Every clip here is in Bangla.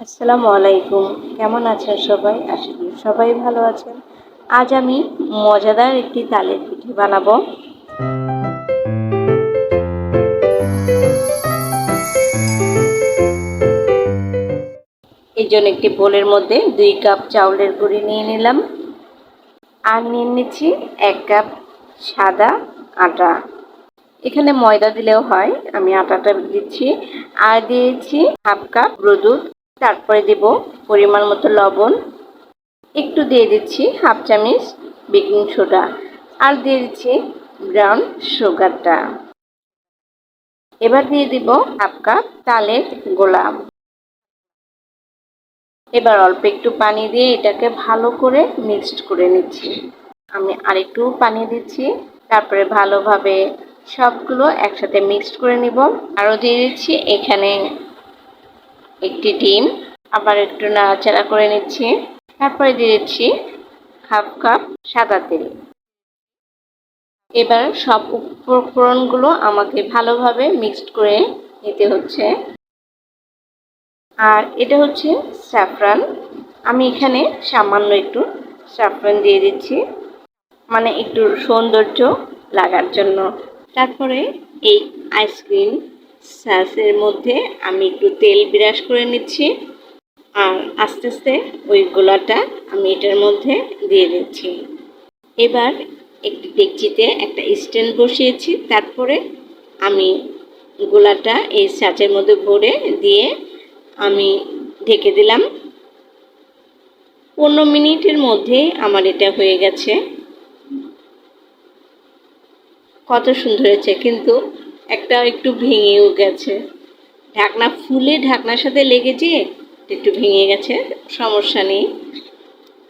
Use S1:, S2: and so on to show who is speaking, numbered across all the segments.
S1: আসসালামু আলাইকুম। কেমন আছেন সবাই? আশা করি সবাই ভালো আছেন। আজ আমি মজাদার একটি তালের পিঠে বানাবো। এই জন্য একটি বোলের মধ্যে দুই কাপ চাউলের গুঁড়ি নিয়ে নিলাম। আর নিয়ে নিচ্ছি এক কাপ সাদা আটা। এখানে ময়দা দিলেও হয়, আমি আটাটা দিচ্ছি। আর দিয়েছি হাফ কাপ দুধ তারপরে দেব পরিমাণ মতো লবণ। একটু দিয়ে দিচ্ছি হাফ চামচ বেকিং সোডা আর দিয়ে দিচ্ছি ব্রাউন সুগারটা। এবার দিয়ে দিব হাফ কাপ তালের গোলাম এবার অল্প একটু পানি দিয়ে এটাকে ভালো করে মিক্সড করে নিচ্ছি। আমি আরেকটু পানি দিচ্ছি, তারপরে ভালোভাবে সবগুলো একসাথে মিক্সড করে নিব। আরও দিয়ে দিচ্ছি এখানে একটি ডিম। আবার একটু নাড়াচাড়া করে নিচ্ছি। তারপরে দিয়ে দিচ্ছি হাফ কাপ সাদা তেল। এবার সব উপকরণগুলো আমাকে ভালোভাবে মিক্সড করে নিতে হচ্ছে। আর এটা হচ্ছে স্যাফরান। আমি এখানে সামান্য একটু স্যাফরান দিয়ে দিচ্ছি। মানে একটু সৌন্দর্য লাগার জন্য। তারপরে এই আইসক্রিম সাসের মধ্যে আমি একটু তেল বিরাস করে নিচ্ছি। আর আস্তে আস্তে ওই গোলাটা আমি এটার মধ্যে দিয়ে দিচ্ছি। এবার একটি ডেকচিতে একটা স্ট্যান্ড বসিয়েছি। তারপরে আমি গোলাটা এই সাচের মধ্যে ভরে দিয়ে আমি ঢেকে দিলাম। পনেরো মিনিটের মধ্যে আমার এটা হয়ে গেছে। কত সুন্দর হয়েছে কিন্তু। একটা একটু ভেঙেও গেছে। ঢাকনা ফুলে ঢাকনার সাথে লেগে একটু ভেঙে গেছে, সমস্যা নেই।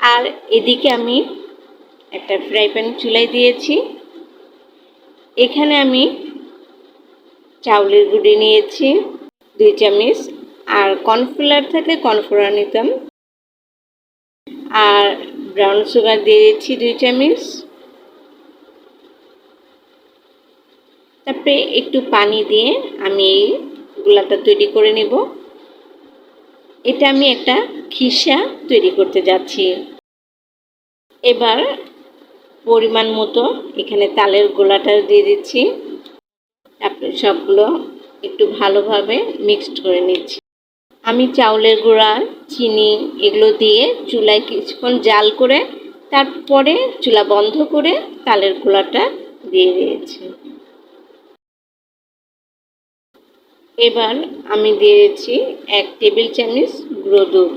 S1: আর এদিকে আমি একটা ফ্রাই প্যান চুলাই দিয়েছি। এখানে আমি চাউলের গুঁড়ি নিয়েছি, দুই চামচ, আর কর্নফ্লাওয়ার থাকলে কর্নফ্লাওয়ার নিতাম। আর ব্রাউন সুগার দিয়ে দিচ্ছি দুই চামচ। তারপরে একটু পানি দিয়ে আমি এই গোলাটা তৈরি করে নেব। এটা আমি একটা খিসা তৈরি করতে যাচ্ছি। এবার পরিমাণ মতো এখানে তালের গোলাটা দিয়ে দিচ্ছি। তারপরে সবগুলো একটু ভালোভাবে মিক্সড করে নিচ্ছি। আমি চাউলের গুঁড়া, চিনি এগুলো দিয়ে চুলায় কিছুক্ষণ জাল করে তারপরে চুলা বন্ধ করে তালের গোলাটা দিয়ে দিয়েছি। এবার আমি দিয়েছি এক টেবিল চামচ গুঁড়ো দুধ।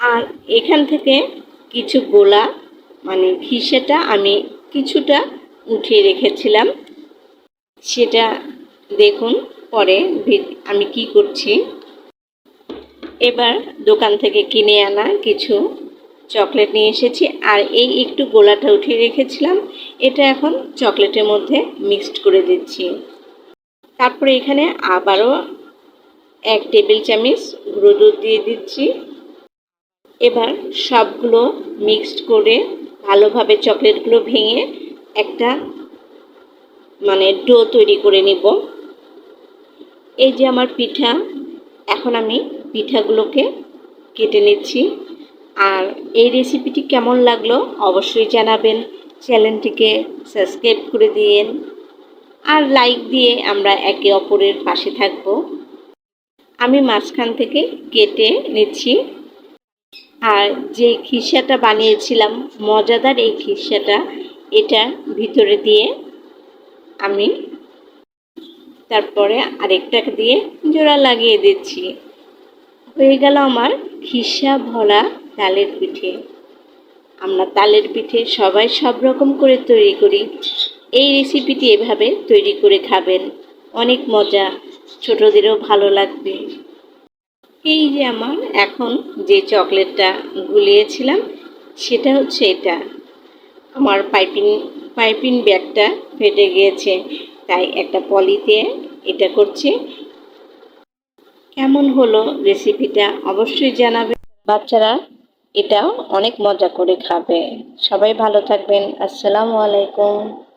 S1: আর এখান থেকে কিছু গোলা মানে ঘিসেটা আমি কিছুটা উঠিয়ে রেখেছিলাম। সেটা দেখুন পরে আমি কি করছি। এবার দোকান থেকে কিনে আনা কিছু চকলেট নিয়ে এসেছি। আর এই একটু গোলাটা উঠিয়ে রেখেছিলাম, এটা এখন চকলেটের মধ্যে মিক্সড করে দিচ্ছি। তারপরে এখানে আবারও এক টেবিল চামচ গুঁড়ো দুধ দিয়ে দিচ্ছি। এবার সবগুলো মিক্সড করে ভালোভাবে চকলেটগুলো ভেঙে একটা মানে ডো তৈরি করে নিব। এই যে আমার পিঠা, এখন আমি পিঠাগুলোকে কেটে নিচ্ছি। আর এই রেসিপিটি কেমন লাগল অবশ্যই জানাবেন। চ্যানেলটিকে সাবস্ক্রাইব করে দিয়েন। আর লাইক দিয়ে আমরা একে অপরের পাশে থাকব। আমি মাঝখান থেকে কেটে নিচ্ছি। আর যে খিসাটা বানিয়েছিলাম, মজাদার এই খিসাটা, এটা ভিতরে দিয়ে আমি তারপরে আরেকটাকে দিয়ে জোড়া লাগিয়ে দিচ্ছি। হয়ে গেল আমার খিসা ভরা তালের পিঠে। আমরা তালের পিঠে সবাই সব রকম করে তৈরি করি। এই রেসিপিটি এভাবে তৈরি করে খাবেন। অনেক মজা। ছোটদেরও ভালো লাগবে। এই যে আমার এখন যে চকলেটটা গুলিয়েছিলাম, সেটা হচ্ছে এটা। আমার পাইপিং পাইপিং ব্যাগটা ফেটে গিয়েছে, তাই একটা পলিতে এটা করছি। কেমন হলো রেসিপিটা অবশ্যই জানাবে। বাচ্চারা এটাও অনেক মজা করে খাবে। সবাই ভালো থাকবেন। আসসালামু আলাইকুম।